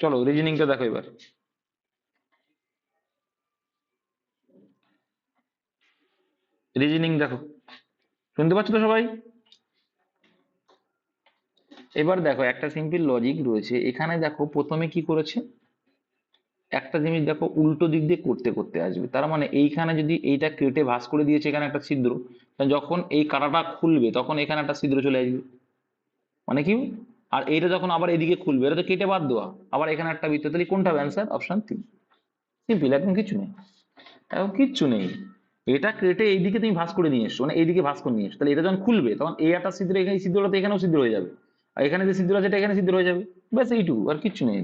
চলো রিজনিংটা দেখো এবার। রিজনিং দেখো। শুনতে পাচ্ছ তো সবাই? এবার দেখো, একটা সিম্পল লজিক রয়েছে। এখানে দেখো, প্রথমে কি করেছে? একটা জিনিস দেখো, উল্টো দিক দিয়ে করতে করতে আসবে। তার মানে এইখানে যদি এইটা কেটে ভাঁজ করে দিয়েছে এখানে একটা ছিদ্র যখন এই কাঁটাটা খুলবে, তখন এখানে একটা ছিদ্র চলে আসবে। মানে কি? আর এইটা যখন আবার এদিকে খুলবে, এটা তো কেটে বাদ দেওয়া। আবার এখানে একটা বৃত্ত, তাহলে কোনটা হবে অ্যান্সার অপশন তিন সিম্পল একদম কিচ্ছু নেই। এখন কিচ্ছু নেই। এটা কেটে এইদিকে তুমি ভাঁজ করে নিয়ে এসছো মানে এইদিকে ভাঁজ করে নিয়ে এসছো তাহলে এটা যখন খুলবে, তখন এই একটা ছিদ্র এখানে, ছিদ্রটা তো এখানেও ছিদ্র হয়ে যাবে। আর এখানে যে ছিদ্র আছে এখানে ছিদ্র হয়ে যাবে। ব্যাস এইটুকু, আর কিচ্ছু নেই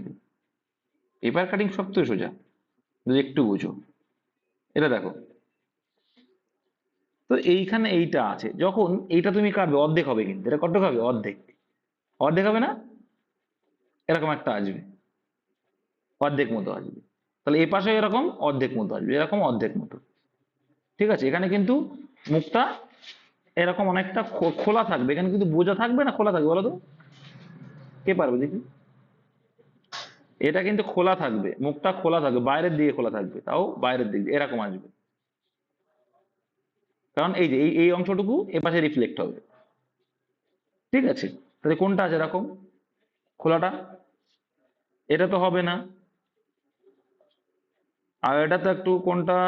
পেপার কাটিং শক্ত সোজা। যদি একটু বুঝো। এটা দেখো। তো এইখানে এইটা আছে। যখন এইটা তুমি কাটবে, অর্ধেক হবে কিন্তু। এটা কত হবে? অর্ধেক। অর্ধেক হবে না? এরকম একটা আসবে। অর্ধেক মতো আসবে। তাহলে এ পাশে এরকম অর্ধেক মতো আসবে। এরকম অর্ধেক মতো। ঠিক আছে? এখানে কিন্তু মুখটা এরকম অনেকটা খোলা থাকবে। এখানে কিন্তু বোঝা থাকবে না খোলা থাকবে, বলো তো? কে পারবে দেখি? এটা কিন্তু খোলা থাকবে। মুখটা খোলা থাকবে। বাইরের দিকে খোলা থাকবে। তাও বাইরের দিকে এরকম আসবে। কারণ এই যে, এই এই অংশটুকু এপাশে রিফ্লেক্ট হবে। ঠিক আছে? তাহলে কোনটা আছে? এরকম খোলাটা। এটা তো হবে না। আর এটা তো একটু কোনটা?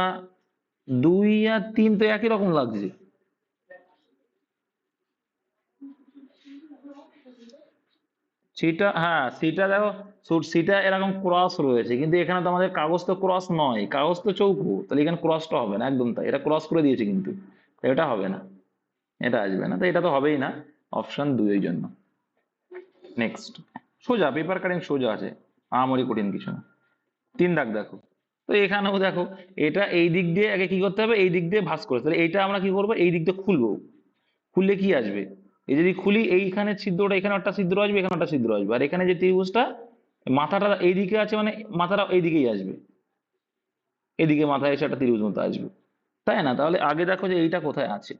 দুই আর তিন তো একই রকম লাগছে। সিটা হ্যাঁ সিটা দেখো সিটা এরকম ক্রস রয়েছে, কিন্তু এখানে তো আমাদের কাগজ তো ক্রস নয়। কাগজ তো চৌকো, তাহলে এখানে ক্রসটা হবে না, একদম তাই। এটা ক্রস করে দিয়েছে কিন্তু। এটা হবে না। এটা আসবে না, তো এটা তো হবেই না। অপশন দুই জন্য। নেক্সট সোজা পেপার কাটিং সোজা আছে। আমারই কঠিন কিছু না। তিন দাগ দেখো। তো এখানেও দেখো, এটা এই দিক দিয়ে আগে কি করতে হবে? এই দিক দিয়ে ভাঁজ করে। তাহলে এইটা আমরা কি করব? এই দিক দিয়ে খুলবো। খুললে কি আসবে? এই যদি খুলি, এইখানে ছিদ্রটা, এখানে একটা ছিদ্র আসবে, এখানে একটা ছিদ্র আসবে। আর এখানে যে ত্রিভুজটা, মাথাটা এইদিকে আছে মানে মাথাটা এইদিকেই আসবে। এদিকে মাথায় এসে একটা ত্রিভুজ মতো আসবে। তাই না? তাহলে আগে দেখো যে এইটা কোথায় আছে।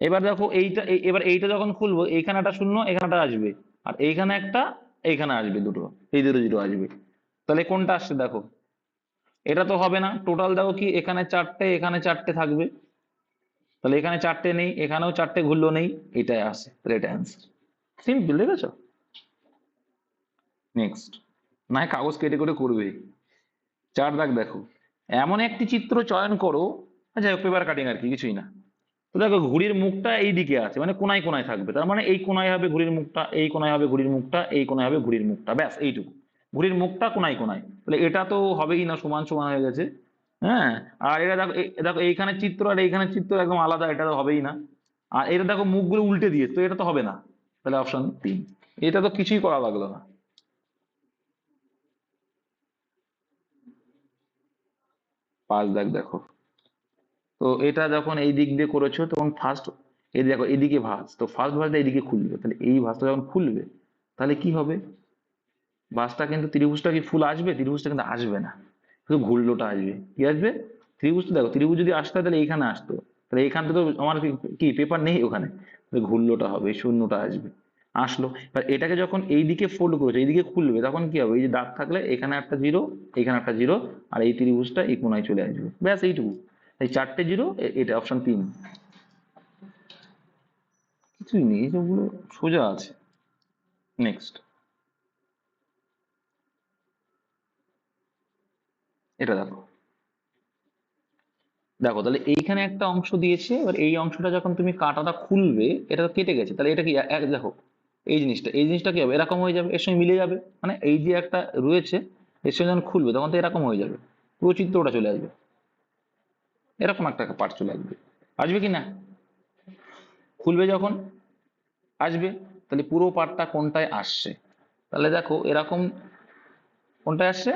এবার দেখো এইটা, এই- এবার এইটা যখন খুলবো এইখানে একটা শূন্য এখানে একটা আসবে। আর এইখানে একটা, এইখানে আসবে দুটো, এই দুটো জিরো আসবে। তাহলে কোনটা আসছে দেখো? এটা তো হবে না। টোটাল দেখো কি, এখানে চারটে এখানে চারটে থাকবে। তাহলে এখানে চারটে নেই, এখানেও চারটে ঘুরলো নেই এটাই আসে তাহলে এটা অ্যান্সার সিম্পল দেখেছ? নেক্সট না কাগজ কেটে করে করবে। চার দাগ দেখো। এমন একটি চিত্র চয়ন করো, যাই হোক পেপার কাটিং আর কি, কিছুই না। তো দেখো ঘুড়ির মুখটা এই দিকে আছে মানে কোনায় কোনায় থাকবে। তার মানে এই কোনায় হবে ঘুড়ির মুখটা, এই কোনায় হবে ঘুড়ির মুখটা, এই কোনায় হবে ঘুড়ির মুখটা, ব্যাস এইটুকু। ঘুড়ির মুখটা কোনায় কোনায়। তাহলে এটা তো হবেই না, সমান সমান হয়ে গেছে। হ্যাঁ? আর এটা দেখো দেখো এইখানে চিত্র আর এইখানে চিত্র একদম আলাদা, এটা তো হবেই না। আর এটা দেখো মুখগুলো উল্টে দিয়ে তো এটা তো হবে না। তাহলে অপশন তিন। এটা তো কিছুই করা লাগল না। পাঁচ দেখো। তো এটা যখন এই দিক দিয়ে করেছ, তখন ফার্স্ট এই দেখো, এদিকে ভাঁজ। তো ফার্স্ট ভাঁজটা এইদিকে খুলবে। তাহলে এই ভাঁজটা যখন খুলবে, তাহলে কি হবে? ভাঁজটা কিন্তু ত্রিভুজটা কি ফুল আসবে? ত্রিভুজটা কিন্তু আসবে না। শুধু ঘুরলোটা আসবে। কি আসবে? ত্রিভুজটা দেখো, ত্রিভুজ যদি আসতো তাহলে এইখানে আসতো। তাহলে এইখানটা তো আমার কি- পেপার নেই ওখানে। ঘুরলোটা হবে শূন্যটা আসবে। আসলো। এটাকে যখন এইদিকে ফোল্ড করেছে এইদিকে খুলবে, তখন কি হবে? এই যে দাগ থাকলে এখানে একটা জিরো এখানে একটা জিরো আর এই ত্রিভুজটা এই কোনায় চলে আসবে। ব্যাস, এইটুকু। এই চারটে জিরো এটা অপশন তিন। কিছুই নেই এইসবগুলো সোজা আছে। নেক্সট এটা দেখো। দেখো, তাহলে এইখানে একটা অংশ দিয়েছে, এবার এই অংশটা যখন তুমি কাঁটাটা খুলবে, এটা কেটে গেছে, তাহলে এটা কি, এক, দেখো, এই জিনিসটা এই জিনিসটা কি হবে, এরকম হয়ে যাবে, এর সঙ্গে মিলে যাবে মানে এই যে একটা রয়েছে, এর সঙ্গে যখন খুলবে, তখন তো এরকম হয়ে যাবে, পুরো চিত্রটা চলে আসবে। এরকম একটা পার্ট চলে আসবে। আসবে কি না? খুলবে যখন, আসবে, তাহলে পুরো পার্টটা কোনটায় আসছে? তাহলে দেখো, এরকম কোনটায় আসছে?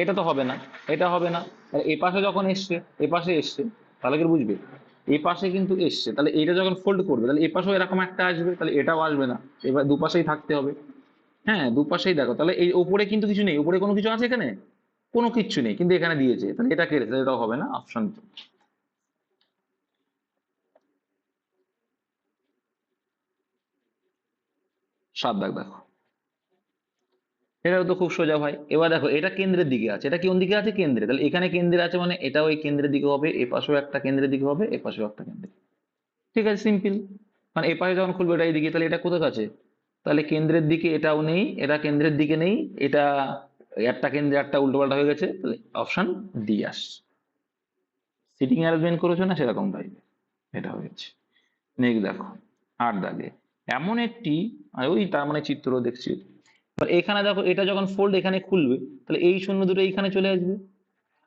এটা তো হবে না, এটা হবে না। তাহলে এ পাশে যখন এসছে, এ পাশে এসছে, তাহলে কি বুঝবে? এই পাশে কিন্তু এসছে, তাহলে এটা যখন ফোল্ড করবে, তাহলে এ পাশেও এরকম একটা আসবে, তাহলে এটাও আসবে না। এবার দুপাশেই থাকতে হবে। হ্যাঁ দুপাশেই দেখো, তাহলে এই ওপরে কিন্তু কিছু নেই, উপরে কোনো কিছু আছে এখানে? কোনো কিচ্ছু নেই। কিন্তু এখানে দিয়েছে। তাহলে এটা কেটেছে তাহলে এটাও হবে না? অপশন সাত দাগ দেখো। এটাও তো খুব সোজা ভাই। এবার দেখো, এটা কেন্দ্রের দিকে আছে। এটা কোন দিকে আছে? কেন্দ্রে। তাহলে এখানে কেন্দ্রে আছে মানে এটাও এই কেন্দ্রের দিকে হবে, এ পাশেও একটা কেন্দ্রের দিকে হবে, এ পাশেও একটা কেন্দ্রে ঠিক আছে সিম্পল মানে এ পাশে যখন খুলবে, এটা এইদিকে তাহলে এটা কোথায় আছে? তাহলে কেন্দ্রের দিকে এটাও নেই, এটা কেন্দ্রের দিকে নেই, এটা একটা কেন্দ্রে একটা উল্টো পাল্টা হয়ে গেছে, তাহলে option D as seating arrangement করেছ না সেরকম টাইপের এটা হয়েছে। নেক্সট দেখো, আট দাগে। এমন একটি ওই তার মানে চিত্র দেখছি। এখানে দেখো, এটা যখন ফোল্ড এখানে খুলবে, তাহলে এই শূন্য দুটো এইখানে চলে আসবে।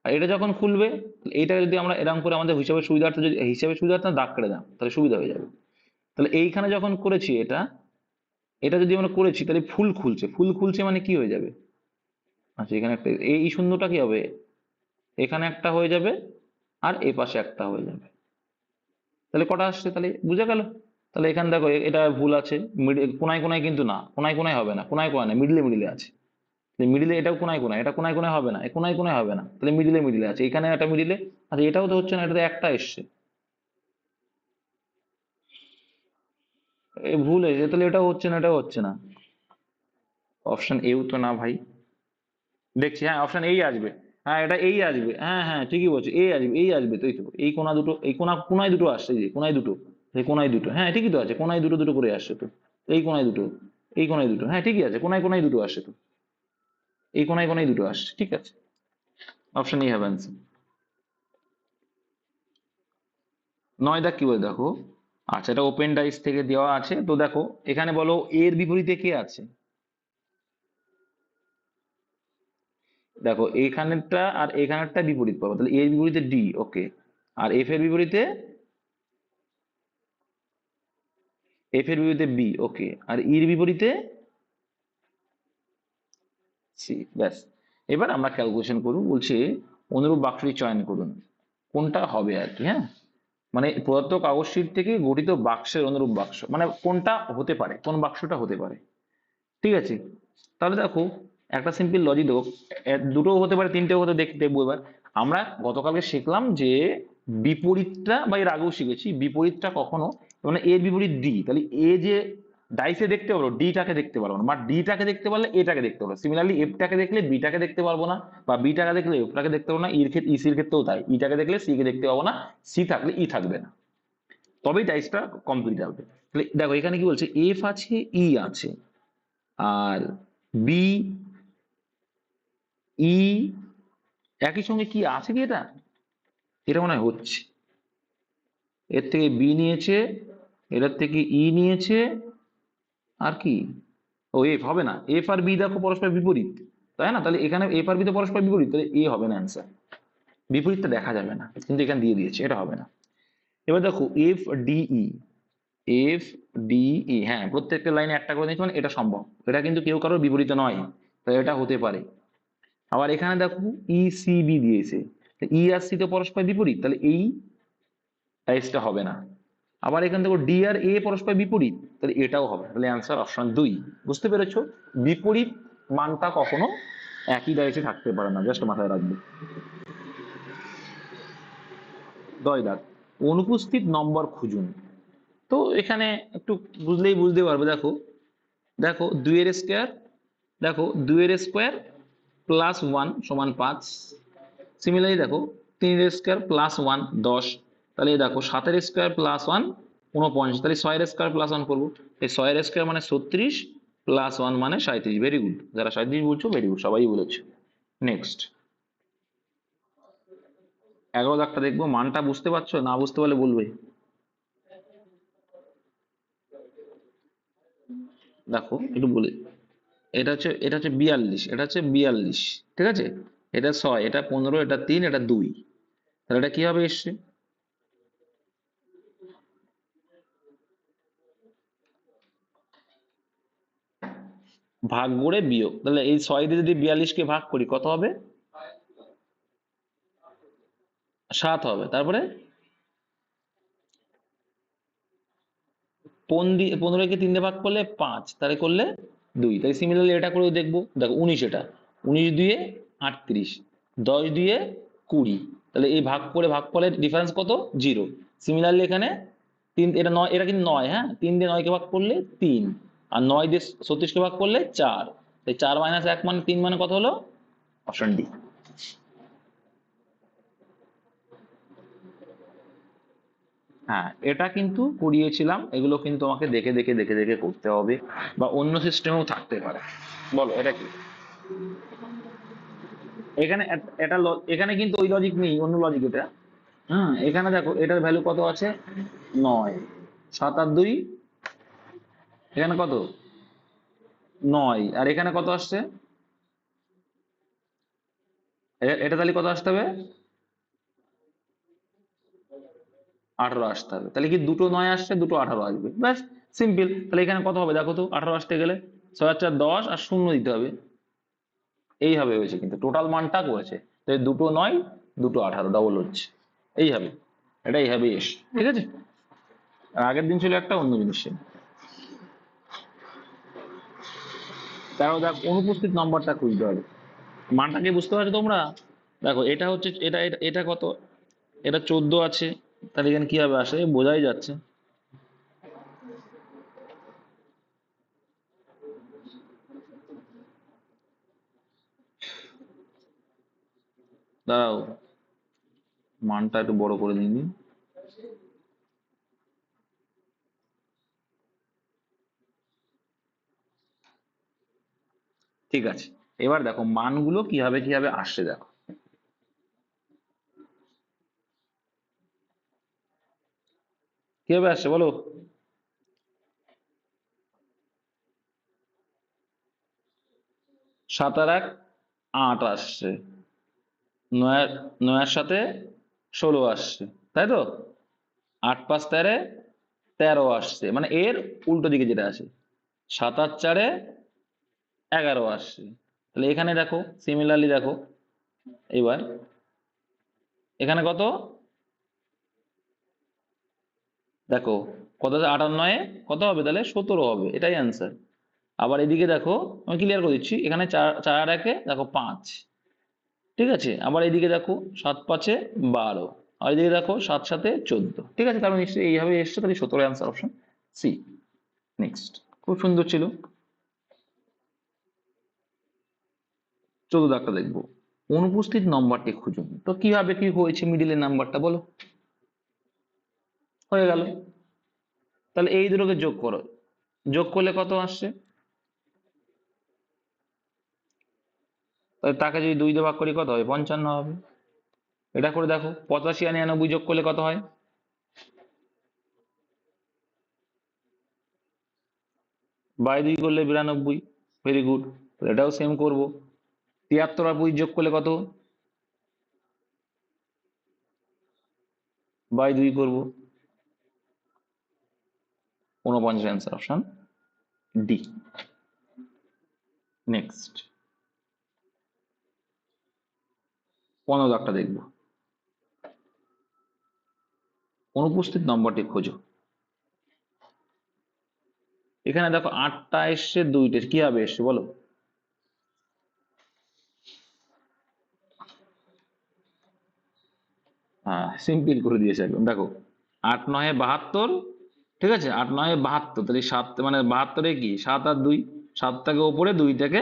আর এটা যখন খুলবে এটা যদি আমরা এরকম করে আমাদের হিসাবে সুবিধার্থে যদি, হিসাবে সুবিধার্থে দাগ কেটে দাও, তাহলে সুবিধা হয়ে যাবে। তাহলে এইখানে যখন করেছি এটা এটা যদি আমরা করেছি, তাহলে ফুল খুলছে। ফুল খুলছে মানে কি হয়ে যাবে? আচ্ছা এখানে একটা, এই শূন্যটা কি হবে? এখানে একটা হয়ে যাবে আর এ পাশে একটা হয়ে যাবে। তাহলে কটা আসছে তাহলে? বুঝে গেল? তাহলে এখানে দেখো এটা ভুল আছে। কোনায় কোনায় কিন্তু না। কোনায় কোনায় হবে না। কোনায় কোনায় না, মিডলে মিডলে আছে। মিডিলে এটাও কোনায় কোনায়, এটা কোনায় কোনায় হবে না। কোনায় কোনায় হবে না। তাহলে মিডিলে মিডিলে আছে। এখানে একটা মিডিলে আচ্ছা এটাও তো হচ্ছে না, এটাতে একটা এসছে। ভুল হয়েছে, তাহলে এটাও হচ্ছে না, এটাও হচ্ছে না। অপশন এও তো না ভাই। দেখছি হ্যাঁ অপশন এই আসবে। হ্যাঁ এটা এই আসবে। হ্যাঁ হ্যাঁ ঠিকই বলছো এই আসবে এই আসবে, তো এই তো। এই কোনা দুটো, এই কোনা, কোনায় দুটো আসছে যে, কোনায় দুটো, এই কোনায় দুটো। হ্যাঁ ঠিকই তো আছে, কোনায় দুটো দুটো করে আসছে তো। এই কোনায় দুটো, এই কোনায় দুটো হ্যাঁ ঠিকই আছে, কোনায় কোনায় দুটো আসছে তো। এই কোনায় কোনায় দুটো আসছে, ঠিক আছে। অপশন এই হবে অ্যান্সার নয় দাগ কি বলে, দেখো? আচ্ছা এটা ওপেন ডাইস থেকে দেওয়া আছে, তো দেখো, এখানে বলো, এর বিপরীতে কে আছে? দেখো, এইখানেরটা আর এখানেরটা বিপরীত পাবো তাহলে এর বিপরীতে ডি ওকে আর এফ এর বিপরীতে এফ এর বিপরীতে বি ওকে আর ইর বিপরীতে সি ব্যাস। এবার আমরা ক্যালকুলেশন করব, বলছে অনুরূপ বাক্সটি চয়ন করুন। কোনটা হবে আর কি হ্যাঁ? মানে প্রদত্ত কাগজ শীট থেকে গঠিত বাক্সের অনুরূপ বাক্স। মানে কোনটা হতে পারে, কোন বাক্সটা হতে পারে। ঠিক আছে? তাহলে দেখো একটা সিম্পল লজিক দেখো দুটোও হতে পারে, তিনটেও হতে দেখ দেখব এবার আমরা গতকালকে শিখলাম যে বিপরীতটা, বা এর আগেও শিখেছি, বিপরীতটা কখনো মানে এর বিপরীত ডি, তাহলে এ যে ডাইসে দেখতে পারো ডিটাকে দেখতে পারব না, বা ডিটাকে দেখতে পারলে এটাকে দেখতে পারো সিমিলারলি এফটাকে দেখলে বিটাকে দেখতে পারব না, বা বিটাকে দেখলে এফটাকে দেখতে পারব না ইর ক্ষেত্রে ইসির ক্ষেত্রেও তাই ইটাকে দেখলে সি কে দেখতে পাবো না সি থাকলে ই থাকবে না। তবেই ডাইসটা কমপ্লিট হবে। তাহলে দেখো, এখানে কি বলছে এফ আছে ই আছে, আর বি ই, একই সঙ্গে কি আছে কি এটা? এটা মনে হচ্ছে। এর থেকে বি নিয়েছে, এটার থেকে ই নিয়েছে, আর কি? ও, এফ হবে না। এফ আর বি দেখো পরস্পর বিপরীত, তাই না? তাহলে এখানে এফ আর বি তো পরস্পর বিপরীত, তাহলে এ হবে না অ্যান্সার বিপরীতটা দেখা যাবে না, কিন্তু এখানে দিয়ে দিয়েছে, এটা হবে না। এবার দেখো, এফ ডিই এফ ডিই হ্যাঁ প্রত্যেকটা লাইনে একটা করে দিয়েছে মানে এটা সম্ভব। এটা কিন্তু কেউ কারোর বিপরীত নয়, তাই এটা হতে পারে। আবার এখানে দেখো ই সি দিয়েছে। ই আর সি তো পরস্পর বিপরীত, তাহলে এই টাইপসটা হবে না। আবার এখানে দেখো ডি আর এ পরস্পর বিপরীত, তাহলে এটাও হবে তাহলে অ্যান্সার অপশন দুই। বুঝতে পেরেছ? বিপরীত মানটা কখনো একই ডাইসে থাকতে পারে না জাস্ট মাথায় রাখবে। দয় দাগ অনুপস্থিত নম্বর খুঁজুন। তো এখানে একটু বুঝলেই বুঝতে পারবে, দেখো। দেখো, দুইয়ের স্কোয়ার দেখো, দুইয়ের স্কোয়ার প্লাস ওয়ান সমান পাঁচ। সিমিলারলি দেখো তিনের স্কোয়ার প্লাস ওয়ান দশ। তাহলে দেখো, সাতের স্কোয়ার প্লাস ওয়ান উনপঞ্চাশ তাহলে ছয়ের স্কোয়ার প্লাস ওয়ান করব। এই ছয়ের স্কোয়ার মানে ছত্রিশ প্লাস ওয়ান মানে সাঁত্রিশ ভেরি গুড যারা সাঁত্রিশ বলছো ভেরি গুড সবাই বলেছ। নেক্সট এগারো দাগটা দেখব, মানটা বুঝতে পারছ? না বুঝতে পারলে বলবে। দেখো, একটু বলি এটা হচ্ছে এটা হচ্ছে বিয়াল্লিশ, এটা হচ্ছে বিয়াল্লিশ, ঠিক আছে? এটা ছয়, এটা পনেরো, এটা তিন, এটা দুই। তাহলে এটা কি হবে এসছে? ভাগ করে বিয়োগ। তাহলে এই ছয় দিয়ে যদি বিয়াল্লিশকে ভাগ করি, কত হবে? সাত হবে। তারপরে? পন দিয়ে, পনেরোকে তিন দিয়ে ভাগ করলে পাঁচ। তাহলে করলে দুই। তাই সিমিলারলি এটা করেও দেখব। দেখো উনিশ এটা। উনিশ দুয়ে আটত্রিশ। দশ দুয়ে কুড়ি। তাহলে এই ভাগ করে ভাগ ফলের ডিফারেন্স কত? জিরো সিমিলারলি এখানে তিন, এটা নয়, এটা কিন্তু নয় হ্যাঁ? তিন দিয়ে নয়কে ভাগ করলে তিন। আর নয় দিয়ে ছত্রিশকে ভাগ করলে চার। তাই চার মাইনাস এক মানে তিন মানে কত হলো? অপশন ডি হ্যাঁ এটা কিন্তু করিয়েছিলাম, এগুলো কিন্তু তোমাকে দেখে দেখে দেখে দেখে করতে হবে বা অন্য সিস্টেমেও থাকতে পারে। বলো, এটা কি? এখানে এটা এখানে কিন্তু ওই লজিক নেই, অন্য লজিক এটা। হ্যাঁ এখানে দেখো, এটার ভ্যালু কত আছে? নয়। সাত আর দুই, এখানে কত? নয়। আর এখানে কত আসছে? এটা তাহলে কত আসতে হবে? আঠারো আসতে হবে। তাহলে কি দুটো নয় আসছে, দুটো আঠারো আসবে। ব্যাস সিম্পল তাহলে এখানে কত হবে? দেখো তো, আঠারো আসতে গেলে ছয় চার দশ আর শূন্য দিতে হবে। এইভাবে হয়েছে কিন্তু। টোটাল মানটা করেছে। তাই দুটো নয়, দুটো আঠারো ডবল হচ্ছে। এইভাবে এটা এইভাবেই এস ঠিক আছে? আর আগের দিন ছিল একটা, অন্য জিনিস ছিল। তারপর দেখ, অনুপস্থিত নাম্বারটা খুঁজতে হবে। মানটা কি বুঝতে পারছ তোমরা? দেখো, এটা হচ্ছে এটা এটা কত? এটা চোদ্দ আছে। তাহলে এখানে কি হবে? আসে বোঝাই যাচ্ছে। দাঁড়াও। মানটা একটু বড় করে নিবি ঠিক আছে। এবার দেখো, মানগুলো কীভাবে কীভাবে আসছে দেখো। কীভাবে আসছে, বলো। সাত আর এক, আট আসছে। নয়ের সাথে ষোলো আসছে, তাই তো? আট পাঁচ তেরে তেরো আসছে মানে এর উল্টো দিকে যেটা আছে। সাত চারে এগারো আসছে। তাহলে এখানে দেখো সিমিলারলি দেখো এবার এখানে কত? দেখো, কত আছে? আট আর নয়ে কত হবে তাহলে? সতেরো হবে, এটাই অ্যান্সার আবার এদিকে দেখো, আমি ক্লিয়ার করে দিচ্ছি, এখানে চার চার একে দেখো পাঁচ। ঠিক আছে? আবার এদিকে দেখো, সাত পাঁচে বারো। আর এদিকে দেখো, সাত সাথে চোদ্দ। ঠিক আছে? তাহলে নিশ্চয়ই এইভাবে এসছে, তাহলে সতেরো অ্যান্সার অপশন সি নেক্সট খুব সুন্দর ছিল। চোদ্দ দাগটা দেখব। অনুপস্থিত নম্বরটি খুঁজুন। তো কীভাবে কি হয়েছে মিডিলের নাম্বারটা বলো? হয়ে গেল। তাহলে এই দুটোকে যোগ করো। যোগ করলে কত আসছে? তাকে যদি দুই দিয়ে ভাগ করি কত হবে? পঞ্চান্ন হবে। এটা করে দেখো, পঁচাশি আর নিরানব্বই যোগ করলে কত হয়? বাই দুই করলে বিরানব্বই ভেরি গুড এটাও সেম করব। তিয়াত্তর আর যোগ করলে কত? বাই দুই করব। উনপঞ্চাশ অ্যান্সার অপশন ডি নেক্সট পনেরো দাগটা দেখব। অনুপস্থিত নম্বরটি খোঁজো। এখানে দেখো আটটা এসছে, দুইটা কি হবে এসছে বলো? হ্যাঁ সিম্পল করে দিয়েছে একদম। দেখো, আট, নয়, বাহাত্তর ঠিক আছে? আট, নয়, বাহাত্তর। তাহলে সাত মানে বাহাত্তরে কি? সাত আর দুই সাতটাকে ওপরে দুইটাকে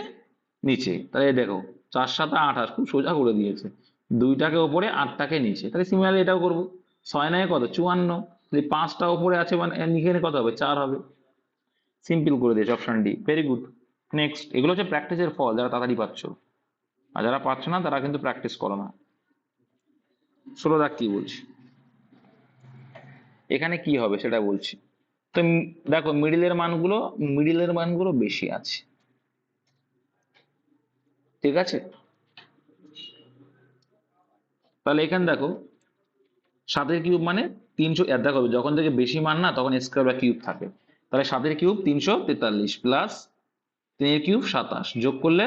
নিচে। তাহলে দেখো, চার, সাত, আঠাশ, খুব সোজা করে দিয়েছে। দুইটাকে ওপরে আটটাকে নিচে। তাহলে সিমিলারলি এটাও করব। ছয়, নয়, কত? চুয়ান্ন। তাহলে পাঁচটা ওপরে আছে মানে এখানে কত হবে? চার হবে। সিম্পল করে দিয়েছে option D very good next এগুলো হচ্ছে প্র্যাকটিসের ফল, যারা তাড়াতাড়ি পাচ্ছ। আর যারা পাচ্ছ না, তারা কিন্তু প্র্যাকটিস করো না। ষোলো দাগ কি বলছি? এখানে কি হবে সেটা বলছি। তো দেখো মিডিলের মানগুলো মিডিলের মানগুলো বেশি আছে। ঠিক আছে? তাহলে এখানে দেখো, সাতের কিউব মানে তিনশো দেখো যখন থেকে বেশি মান না, তখন স্কোয়ার বা কিউব থাকে। তাহলে সাতের কিউব তিনশো তেতাল্লিশ প্লাস তিনের কিউব সাতাশ। যোগ করলে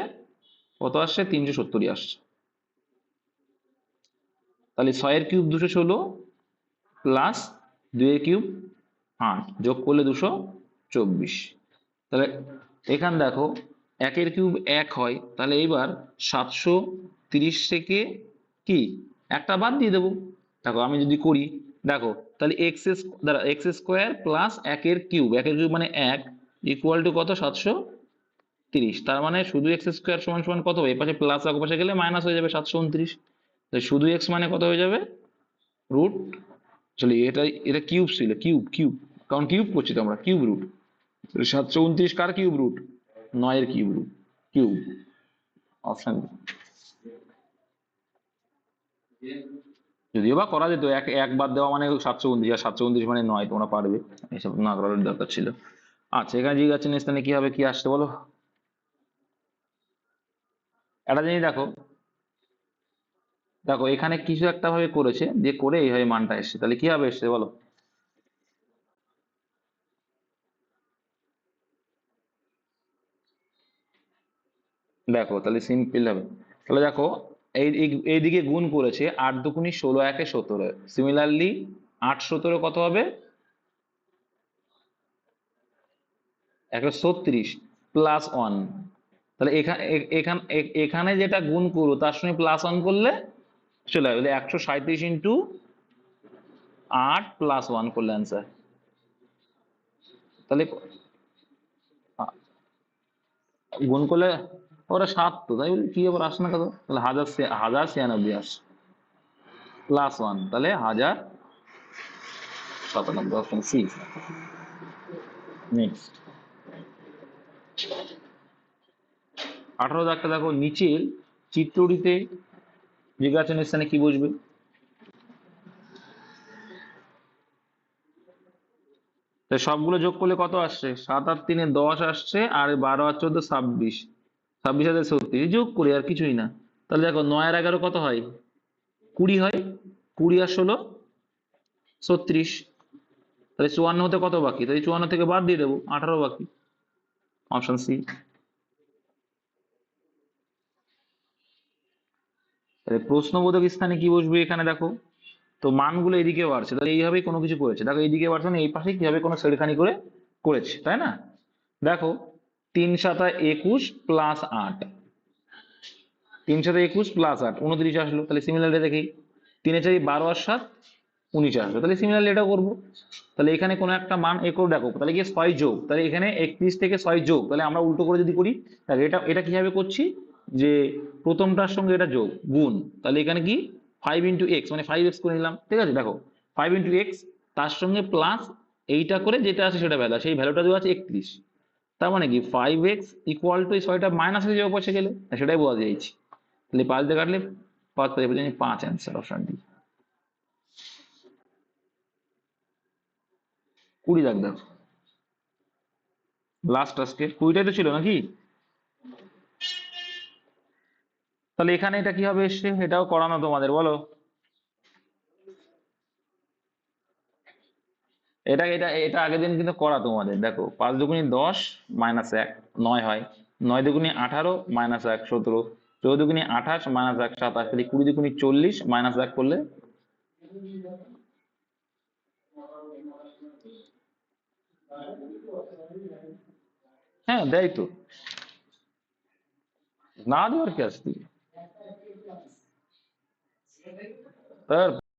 কত আসছে? তিনশো সত্তরই আসছে। তাহলে ছয়ের কিউব দুশো ষোলো প্লাস দুইয়ের কিউব? আট যোগ করলে দুশো চব্বিশ। তাহলে এখান দেখো একের কিউব এক হয় তাহলে এইবার সাতশো তিরিশ থেকে কি? একটা বাদ দিয়ে দেবো। দেখো আমি যদি করি দেখো তাহলে এক্স দাঁড়া এক্স স্কোয়ার প্লাস একের কিউব একের কিউব মানে এক ইকুয়াল টু কত? সাতশো তিরিশ। তার মানে শুধু এক্স স্কোয়ার সমান সমান কত হবে? এপাশে প্লাস এক পাশে গেলে মাইনাস হয়ে যাবে সাতশো উনত্রিশ। তাই শুধু এক্স মানে কত হয়ে যাবে? রুট চলে, এটা এটা কিউব ছিল কিউব কিউব কারণ কিউব করছি তো আমরা কিউব রুট সাতশো উনত্রিশ কার কিউব রুট নয়ের কিউব রুট কিউব অপশন যদিও বা করা যেত, এক একবার দেওয়া মানে সাতশো উনত্রিশ, আর সাতশো উনত্রিশ মানে নয়, তোমরা পারবে। এসব না করার দরকার ছিল। আচ্ছা এখানে জিজ্ঞাসা স্থানে কি হবে, কি আসছে বলো? একটা জিনিস দেখো দেখো, এখানে কিছু একটা ভাবে করেছে যে করে এইভাবে মানটা এসছে। তাহলে কি হবে এসছে বলো? দেখো, তাহলে সিম্পল হবে। তাহলে দেখো, এই এই- এইদিকে গুণ করেছে আট দুগুনি ষোলো একে সতেরো। সিমিলারলি আট সতেরো কত হবে? একশো ছত্রিশ প্লাস ওয়ান তাহলে এখানে এখানে এখানে যেটা গুণ করব তার সঙ্গে প্লাস ওয়ান করলে চলে আসবে। একশো সাঁত্রিশ ইন্টু আট প্লাস ওয়ান করলে অ্যান্সার তাহলে গুণ করলে ওরা সাত তো, তাই কি আবার আসে না কত তাহলে হাজার হাজার ছিয়ানব্বই আসে প্লাস ওয়ান তাহলে হাজার সাতানব্বই অপশন সি নেক্সট আঠারো দাগটা দেখো, নিচের চিত্রটিতে জিজ্ঞাসনের স্থানে কি বসবে? তো সবগুলো যোগ করলে কত আসছে? সাত আর তিনে দশ আসছে, আর বারো আর চোদ্দ ছাব্বিশ। ছাব্বিশ হাজার ছত্রিশ। যোগ করি, আর কিছুই না। তাহলে দেখো, নয় আর এগারো কত হয়? কুড়ি হয়। কুড়ি আর ষোলো, ছত্রিশ। তাহলে চুয়ান্ন হতে কত বাকি? তাহলে চুয়ান্ন থেকে বাদ দিয়ে দেবো, আঠারো বাকি। অপশন সি তাহলে প্রশ্নবোধক স্থানে কি বসবে এখানে দেখো? তো মানগুলো এদিকে বাড়ছে। তাহলে এইভাবেই কোনো কিছু করেছে। দেখো এইদিকে বাড়ছে মানে এই পাশে কীভাবে কোনো ছেড়খানি করে করেছে, তাই না? দেখো, তিন সাতা একুশ প্লাস আট। তিন সাতা একুশ প্লাস আট, উনত্রিশ আসলো। তাহলে সিমিলারলি দেখি তিনে চারি বারো আর সাত, উনিশ আসলো তাহলে সিমিলারলি এটা করব। তাহলে এখানে কোনো একটা মান এ করে দেখো। তাহলে কি ছয় যোগ? তাহলে এখানে একত্রিশ থেকে ছয় যোগ। তাহলে আমরা উল্টো করে যদি করি, দেখো এটা এটা কীভাবে করছি? যে প্রথমটার সঙ্গে এটা যোগ গুণ তাহলে এখানে কি? ফাইভ ইন্টু এক্স মানে ফাইভ এক্স করে নিলাম ঠিক আছে? দেখো ফাইভ ইন্টু এক্স তার সঙ্গে প্লাস এইটা করে যেটা আছে সেটা ভ্যালু সেই ভ্যালুটা দেওয়া আছে একত্রিশ। তার মানে কি? ফাইভ এক্স ইকুয়াল টু ছয়টা মাইনাস হয়ে যাবে বসে গেলে সেটাই বোঝা যাচ্ছে। তাহলে পাঁচ দিয়ে কাটলে পাঁচ পাঁচ পাঁচ, পাঁচ অ্যান্সার অপশন ডি কুড়ি দাগ দেখো। লাস্ট আজকে। কুড়িটাই তো ছিল নাকি? তাহলে এখানে এটা কি হবে এসছে? এটাও করানো তোমাদের, বলো। এটা এটা এটা আগের দিন কিন্তু করা তোমাদের, দেখো, পাঁচ দুগুনি দশ মাইনাস এক, নয় হয়। নয় দুগুনি আঠারো মাইনাস এক, সতেরো। চৌদ্দ দুগুনি আঠাশ মাইনাস এক, সাতাশ। তাহলে কুড়ি দুগুনি চল্লিশ মাইনাস এক করলে? হ্যাঁ দেয় তো। না দেওয়ার কি আসছে তার